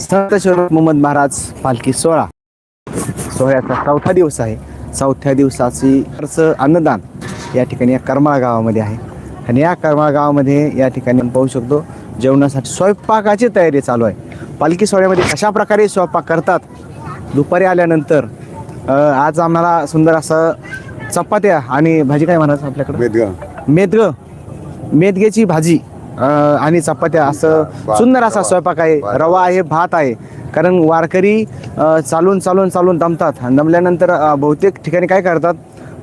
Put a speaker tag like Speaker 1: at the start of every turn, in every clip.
Speaker 1: संत शरद मोहम्मद महाराज पालखी सोहळा. सोहळ्याचा चौथा दिवस आहे. चौथ्या दिवसाची खर्च अन्नदान या ठिकाणी या करमाळा गावामध्ये आहे. आणि या करमाळा गावामध्ये या ठिकाणी आपण पाहू शकतो जेवणासाठी स्वयंपाकाची तयारी चालू आहे. पालखी सोहळ्यामध्ये कशा प्रकारे स्वयंपाक करतात? दुपारी आल्यानंतर आज आम्हाला सुंदर असं चपात्या आणि भाजी काय म्हणायचं आपल्याकडं?
Speaker 2: वेदगाव
Speaker 1: मेदग. मेदगेची भाजी. अ, आणि चपात्या असं सुंदर असा स्वयंपाक आहे. रवा आहे भात आहे. कारण वारकरी अ, चालून चालून चालून दमतात. आणि दमल्यानंतर अ, बहुतेक ठिकाणी काय करतात?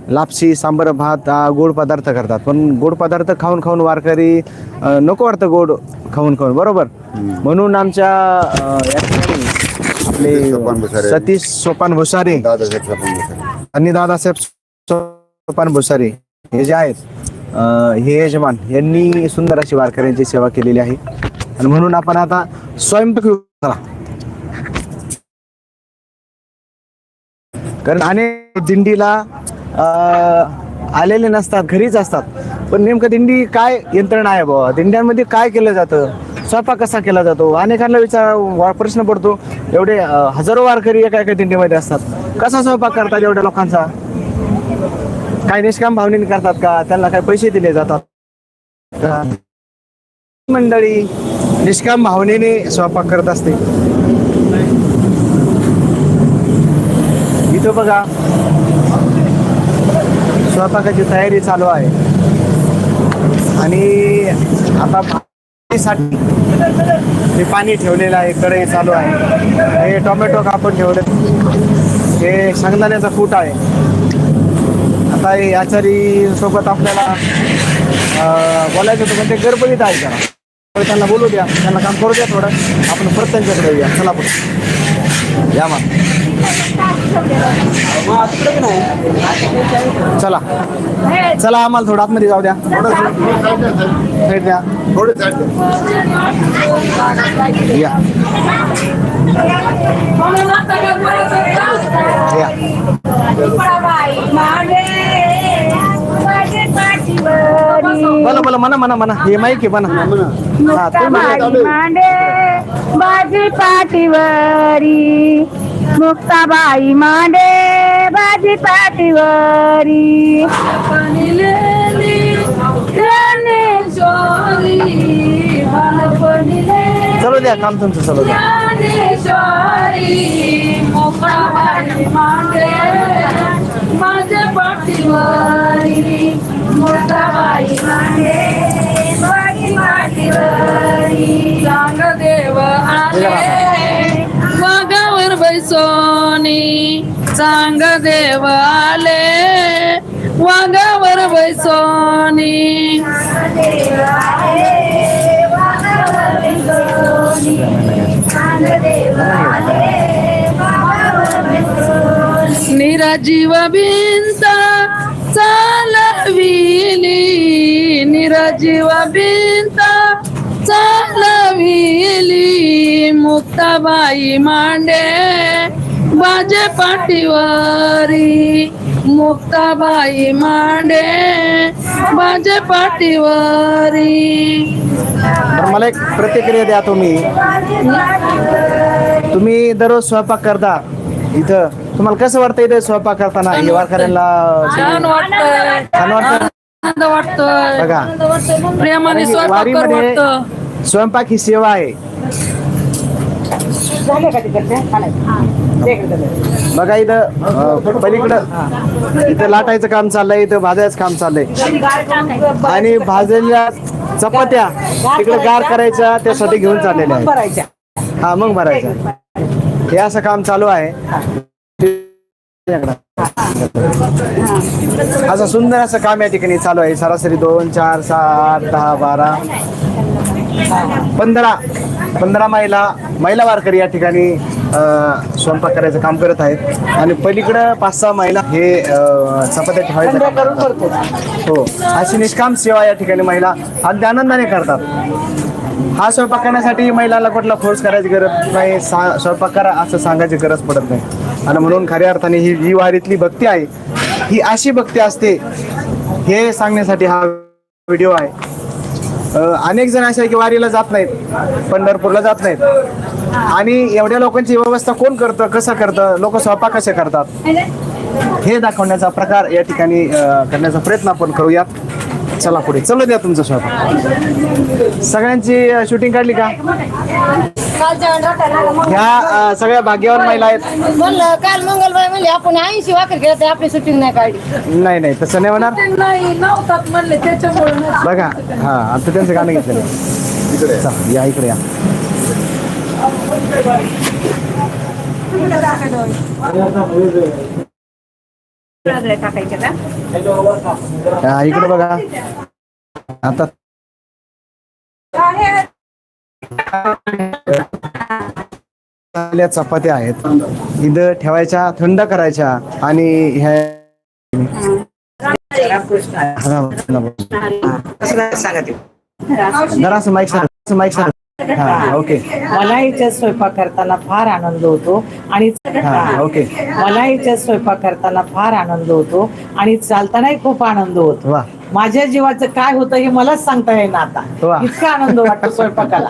Speaker 1: लापशी सांबर भात अ, गोड पदार्थ करतात. पण गोड पदार्थ खाऊन खाऊन वारकरी अ, नको वाटतं गोड खाऊन खाऊन. बरोबर? म्हणून आमच्या अ, या ठिकाणी
Speaker 2: सतीश सोपान
Speaker 1: आपले
Speaker 2: भुसारे.
Speaker 1: सतीश सोपान भुसारे
Speaker 2: दादासाहेब सापन भुसारे.
Speaker 1: आणि दादासाहेब सोपान भुसारे हे जे आहेत हे यजमान यांनी सुंदर अशी वारकऱ्यांची सेवा केलेली आहे. आणि म्हणून आपण आता स्वयंपाक कारण अनेक दिंडीला आलेले नसतात घरीच असतात. पण नेमकं दिंडी काय यंत्रणा आहे बाबा दिंड्यांमध्ये काय केलं जातं? स्वयंपाक कसा केला जातो? अनेकांना विचार प्रश्न पडतो. एवढे हजारो वारकरी एका एका दिंडीमध्ये असतात. कसा स्वयंपाक करतात एवढ्या लोकांचा? काय निष्काम भावनेने करतात का? त्यांना काय पैसे दिले जातात का? मंडळी निष्काम भावनेने स्वयंपाक करत असते. इथं बघा. स्वयंपाकाची तयारी चालू आहे. आणि आता भाजीसाठी हे पाणी ठेवलेलं आहे कढई चालू आहे. हे टोमॅटो कापून ठेवले हे शेंगदाण्याचा कूट आहे. आता आचारी सोबत आपल्याला बोलायचं होतं पण ते गडबडीत आहे जरा. त्यांना बोलू द्या त्यांना काम करू द्या थोडं. आपण परत त्यांच्याकडे येऊया. चला पण या मग. चला. चला आम्हाला थोडं आतमध्ये जाऊ द्या. भेट द्या
Speaker 2: द्या.
Speaker 1: या. या. बोला बोला म्हणा म्हणा म्हणा हे माहिती आहे म्हणा हा तुम्ही म्हणा.
Speaker 3: मांडे बाजी पाठीवरी मुक्ताबाई मांडे बाजी पाठीवरी
Speaker 1: चलो द्या काम तुमचं चलो द्या.
Speaker 3: देव आले. वाघावर बैसोनी सांग देव आले. वाघावर बैसोनी निराजीव भिंत चालविली. निराजीव भिंत चालविली. मुक्ताबाई मांडे बाजे पाठीवरी मुक्ताबाई मांडे बाजे पाठीवरी.
Speaker 1: मला एक प्रतिक्रिया द्या तुम्ही. तुम्ही दररोज स्वयंपाक करता इथं. तुम्हाला कसं वाटतं इथे स्वयंपाक करताना? हे वारकऱ्यांना
Speaker 3: छान वाटतंय.
Speaker 1: छान वाटतं
Speaker 3: आनंद वाटतोय.
Speaker 1: बघा.
Speaker 3: प्रेमाने स्वयंपाक
Speaker 1: वारीमध्ये
Speaker 3: वाटतं.
Speaker 1: स्वयंपाक ही सेवा आहे. बघा इथं अं, पलीकडं. इथं लाटायचं काम चाललंय इथं भाजायचं काम चाललंय. आणि भाजलेल्या चपात्या तिकडे गार करायच्या त्यासाठी घेऊन चाललेल्या आहेत. हा मग भरायचं हे असं काम चालू आहे. असं सुंदर असं काम या ठिकाणी चालू आहे. सरासरी दोन चार सहा आठ दहा बारा पंधरा. पंधरा महिला महिला वारकरी या ठिकाणी स्वयंपाक करायचं काम करत आहेत. आणि पलीकडं पाच सहा महिला हे चपात्या ठेवायचं. हो. अशी निष्काम सेवा या ठिकाणी महिला अगदी आनंदाने करतात. हा स्वयंपाक करण्यासाठी महिलाला कुठला फोर्स करायची गरज नाही. सा स्वयंपाक करा असं सांगायची गरज पडत नाही. आणि म्हणून खऱ्या अर्थाने ही ही वारीतली भक्ती आहे ही अशी भक्ती असते हे सांगण्यासाठी हा व्हिडिओ आहे. अनेक जण असे की वारीला जात नाहीत पंढरपूरला जात नाहीत. आणि एवढ्या लोकांची व्यवस्था कोण करतं कसं करतं लोक स्वयंपाक कसे करतात? हे दाखवण्याचा प्रकार या ठिकाणी करण्याचा प्रयत्न आपण करूयात. चला पुढे. चलो द्या तुमचा स्वयंपाक. सगळ्यांची शूटिंग काढली का? ह्या अं, सगळ्या भाग्यवान महिला आहेत.
Speaker 4: म्हणलं काल मंगलबाई म्हणले आपण ऐंशी वाकर केलं तर आपली सुट्टी नाही काढली.
Speaker 1: नाही नाही तसं नाही होणार.
Speaker 3: ते नाही नव्हतात म्हणले त्याच्यामुळे नाही.
Speaker 1: बघा हा आता त्यांचं गाणं घेतलेलं चला या इकडे या. हा, इकडे बघा. आता आल्या चपात्या आहेत. इथं ठेवायच्या थंड करायच्या आणि ह्या जरा असं माईक सांग माईक सांग ओके.
Speaker 5: मला याच्यात स्वयंपाक करताना फार आनंद होतो आणि
Speaker 1: हा ओके.
Speaker 5: मला याच्यात स्वयंपाक करताना फार आनंद होतो आणि चालतानाही खूप आनंद होतो. माझ्या जीवाचं काय होतं हे मलाच सांगता येईना. आता. इतका आनंद वाटतो स्वयंपाकाला.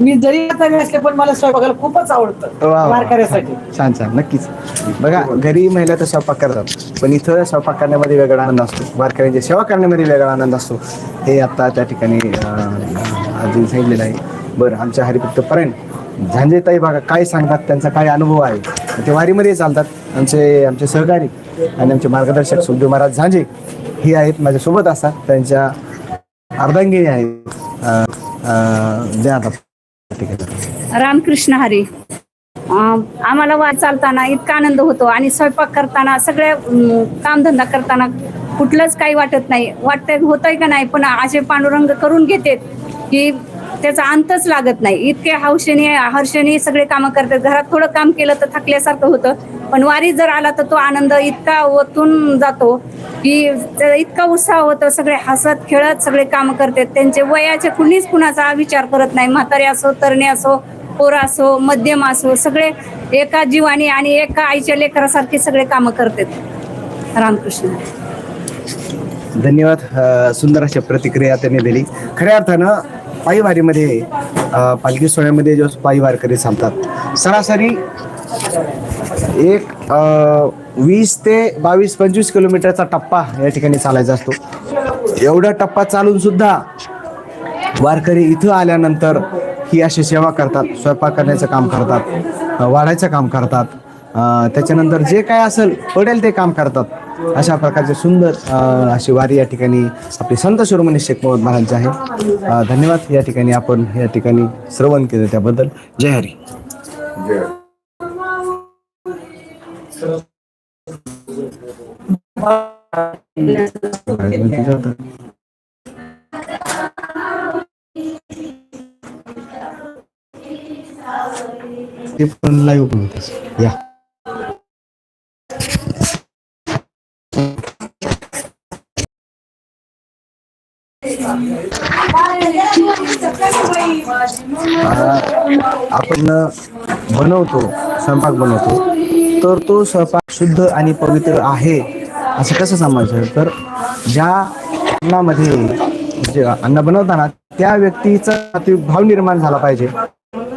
Speaker 5: मी जरी म्हातारी असले पण मला स्वयंपाकाला खूपच आवडतं. वारकऱ्यासाठी
Speaker 1: छान छान. नक्कीच. बघा घरी महिला तर स्वयंपाक करतात पण इथं स्वयंपाक करण्यामध्ये वेगळा आनंद असतो. वारकऱ्यांची सेवा करण्यामध्ये वेगळा आनंद असतो. हे आता त्या ठिकाणी अं, आजी सांगितलेलं आहे. बरं आमच्या हरिभक्त परायण झांजेताई बघा काय सांगतात? त्यांचा काय अनुभव आहे? ते वारीमध्ये चालतात आमचे आमचे सहकारी आणि आमचे मार्गदर्शक सुखदेव महाराज झांजे. हे आहेत माझ्यासोबत असतात त्यांच्या अर्धांगिनी आहेत. ज्या द्या आता. ठीक आहे
Speaker 6: रामकृष्ण हरी. आम्हाला वाद चालताना इतका आनंद होतो आणि स्वयंपाक करताना सगळ्या कामधंदा करताना कुठलंच काही वाटत नाही. वाटत होतंय का नाही पण असे पांडुरंग करून घेतात की त्याचा अंतच लागत नाही. इतके हौशेने हर्षेने सगळे कामं करतात. घरात थोडं काम केलं तर थकल्यासारखं होतं. पण वारी जर आला तर तो आनंद इतका ओतून जातो की इतका उत्साह होतो. सगळे हसत खेळत सगळे कामं करतात. त्यांचे वयाचे कुणीच कुणाचा विचार करत नाही. म्हातारे असो तरणे असो पोरं असो मध्यम असो सगळे एका जीवाने आणि एका आईच्या लेकरासारखे सगळे कामं करतात. रामकृष्ण.
Speaker 1: धन्यवाद सुंदर अशा प्रतिक्रिया त्यांनी दिली. खऱ्या अर्थानं पायीवारीमध्ये पालखी सोहळ्यामध्ये जो पायी वारकरी चालतात सरासरी एक वीस ते बावीस पंचवीस किलोमीटरचा टप्पा या ठिकाणी चालायचा असतो. एवढा टप्पा चालून सुद्धा वारकरी इथं आल्यानंतर ही अशी सेवा करतात स्वयंपाक करण्याचं काम करतात वाढायचं काम करतात. त्याच्यानंतर जे काय असेल पडेल ते काम करतात. अशा प्रकारचे सुंदर अशी वारी या ठिकाणी आपली संत शिरोमणी शेख मोहम्मद महाराज आहे. धन्यवाद. या ठिकाणी आपण या ठिकाणी श्रवण केलं त्याबद्दल. जय हरी. ते पण लाईव्ह पण होतेस या. आपण बनवतो स्वयंपाक बनवतो. तर तो स्वयंपाक शुद्ध आणि पवित्र आहे असं कसं समजलं तर ज्या अन्नामध्ये जे अन्न बनवताना त्या व्यक्तीचा भाव निर्माण झाला पाहिजे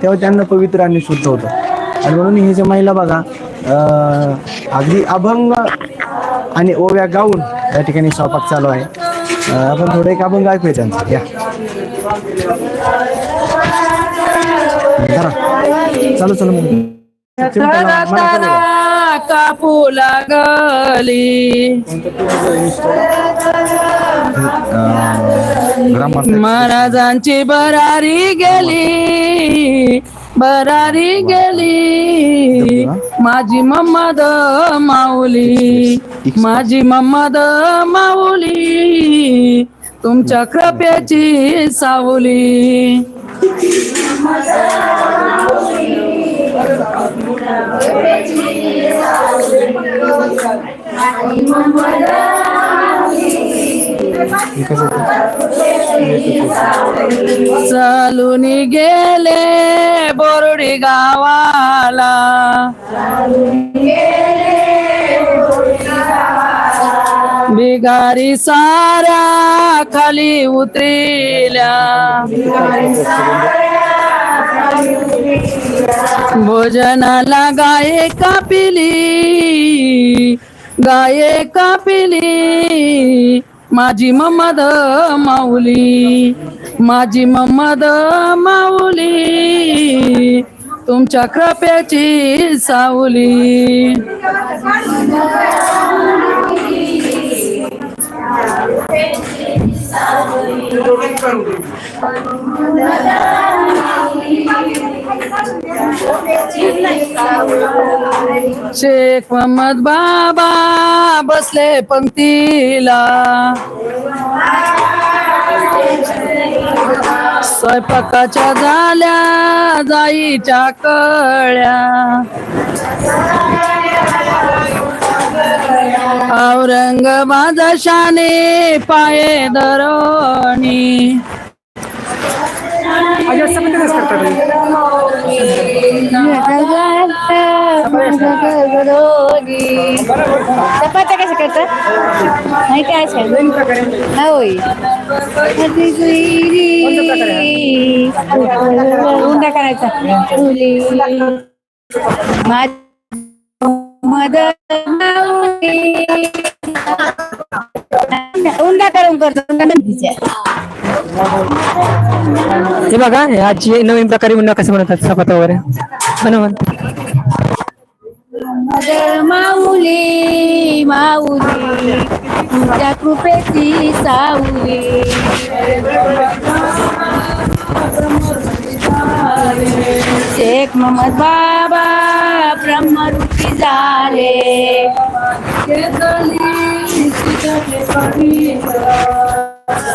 Speaker 1: तेव्हा त्यांना पवित्र आणि शुद्ध होतं. आणि म्हणून हे जे महिला बघा अगदी अभंग आणि ओव्या गाऊन या ठिकाणी स्वयंपाक चालू आहे. आपण थोडं एक अभंग ऐकूया त्यांचा. या. धरा. चालू चालू.
Speaker 3: कापू लागली महाराजांची बरारी गेली. बरारी गेली. माझी मम्मद माऊली. माझी मम्मद माऊली. तुमच्या कृपेची सावली. चालून गेले बोरडी गावाला. बिगारी साऱ्या खाली उतरिल्या. भोजनाला गाये कापिली गाये कापिली. माझी ममद माऊली माझी ममद माऊली तुमच्या कृपेची सावली शेख मोहम्मद बाबा बसले पंक्तीला. स्वयंपाकाच्या झाल्या जाईच्या कळ्या. औरंगाबाद शाने पाये दरोणी.
Speaker 4: चपात्या कशा करतात माहिती आहे का? होय उंडा करायचा माझ- मदत माऊली. उंडा करून करतो उंडा नंदीच्या.
Speaker 7: हे बघा हे आजची नवीन प्रकारे मुन्ना कसं बनवतात चपात्या वगैरे बनवा
Speaker 4: माझ्या माऊली माऊली तुझ्या कृपेची साऊली. शेख मोहम्मद बाबा ब्रह्मरूपी झाले.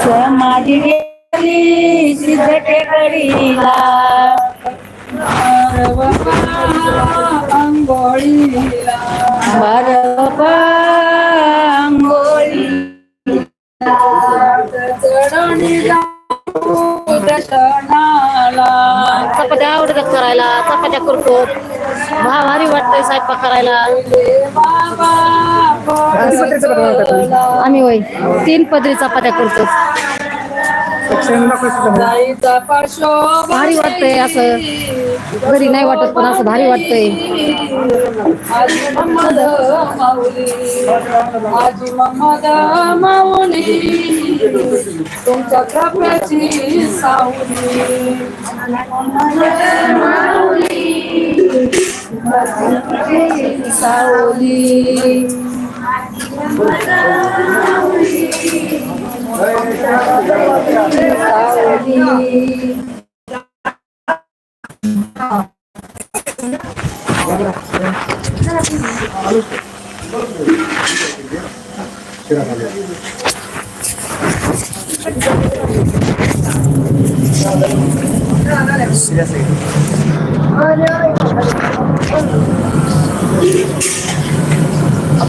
Speaker 4: समाधी गेली सिद्ध टेकडीला चपात्या आवडतात करायला चपात्या करतो भारी वाटतंय स्वयंपाक करायला. आम्ही होय तीन पदरी चपात्या करतो. भारी वाटतंय असं. घरी नाही वाटत पण असं भारी वाटतंय.
Speaker 3: तुमच्या सावली. सावली.
Speaker 1: आता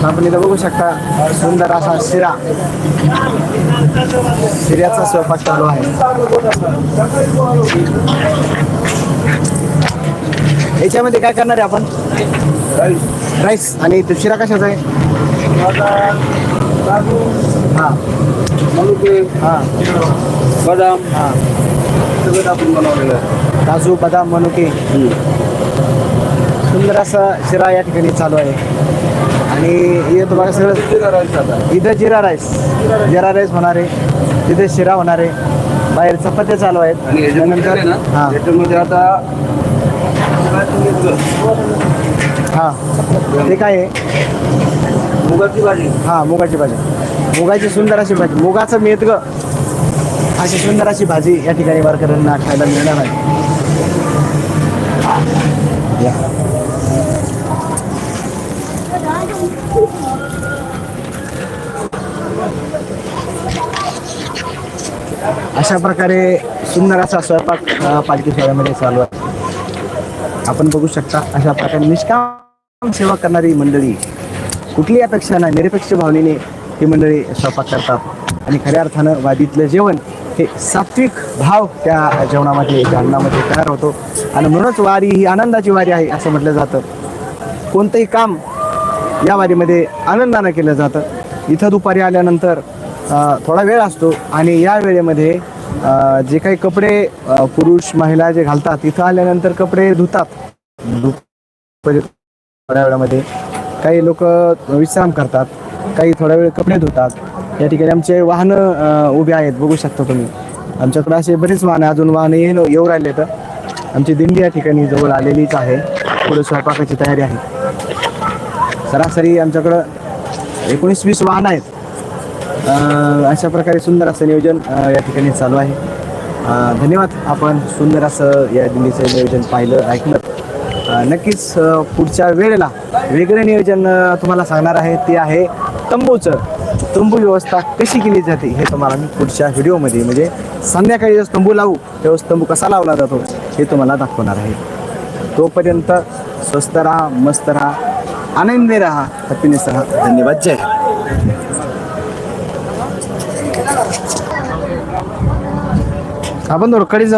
Speaker 1: आपण इथं बघू शकता सुंदर असा शिरा. शिऱ्याचा स्वयंपाक चालू आहे. याच्यामध्ये काय करणार आहे आपण? राईस आणि तो शिरा कशाचा आहे? हा. हा
Speaker 2: बदाम
Speaker 1: हा
Speaker 2: सगळं आपण बनवलेलं आहे
Speaker 1: काजू बदाम मनुके. सुंदर असा शिरा या ठिकाणी चालू आहे. आणि हे तुम्हाला सगळं
Speaker 2: जिरा राईस आता
Speaker 1: इथं जिरा राईस. जिरा राईस होणार आहे. तिथे शिरा होणार आहे. बाहेर चपात्या चालू आहेत.
Speaker 2: आणि ना
Speaker 1: हा.
Speaker 2: याच्यामध्ये आता?
Speaker 1: हा. ते काय आहे?
Speaker 2: मुगाची भाजी.
Speaker 1: हा मुगाची भाजी. मुगाची सुंदर अशी भाजी. मुगाचं मेदग अशी सुंदर अशी भाजी या ठिकाणी वारकऱ्यांना खायला मिळणार आहे. या. अशा प्रकारे सुंदर असा स्वयंपाक पालखी सोहळ्यामध्ये चालू आहे. आपण बघू शकता अशा प्रकारे निष्काम सेवा करणारी मंडळी कुठली अपेक्षा नाही निरपेक्ष भावनेने ही मंडळी स्वयंपाक करतात. आणि खऱ्या अर्थानं वादीतलं जेवण हे सात्विक भाव त्या जेवणामध्ये त्या अन्नामध्ये तयार होतो. आणि म्हणूनच वारी ही आनंदाची वारी आहे असं म्हटलं जातं. कोणतंही काम या वारीमध्ये आनंदानं केलं जातं. इथं दुपारी आल्यानंतर थोडा वेळ असतो आणि या वेळेमध्ये जे काही कपडे पुरुष महिला जे घालतात तिथं आल्यानंतर कपडे धुतात. म्हणजे थोड्या वेळामध्ये काही लोक विश्राम करतात काही थोडा वेळ कपडे धुतात. या ठिकाणी आमचे वाहनं उभे आहेत बघू शकता तुम्ही. आमच्याकडे असे बरेच वाहनं अजून वाहनं येणं येऊ राहिले तर. आमची दिंडी या ठिकाणी जवळ आलेलीच आहे. पुढे स्वयंपाकाची तयारी आहे. सरासरी आमच्याकडं एकोणीस वीस वाहनं आहेत. अशा प्रकारे सुंदर असं नियोजन या ठिकाणी चालू आहे. धन्यवाद. आपण सुंदर असं या दिल्लीचं नियोजन पाहिलं ऐकलं. नक्कीच पुढच्या वेळेला वेगळं नियोजन तुम्हाला सांगणार आहे. ते आहे तंबूचं तंबू व्यवस्था कशी केली जाते हे तुम्हाला मी पुढच्या व्हिडिओमध्ये म्हणजे संध्याकाळी जेव्हा तंबू लावू तेव्हा तंबू कसा लावला जातो हे तुम्हाला दाखवणार आहे. तोपर्यंत स्वस्त राहा मस्त राहा आनंदी राहा. हॅपीनेस राहा. धन्यवाद. जय आपण थोडं कडे जाऊ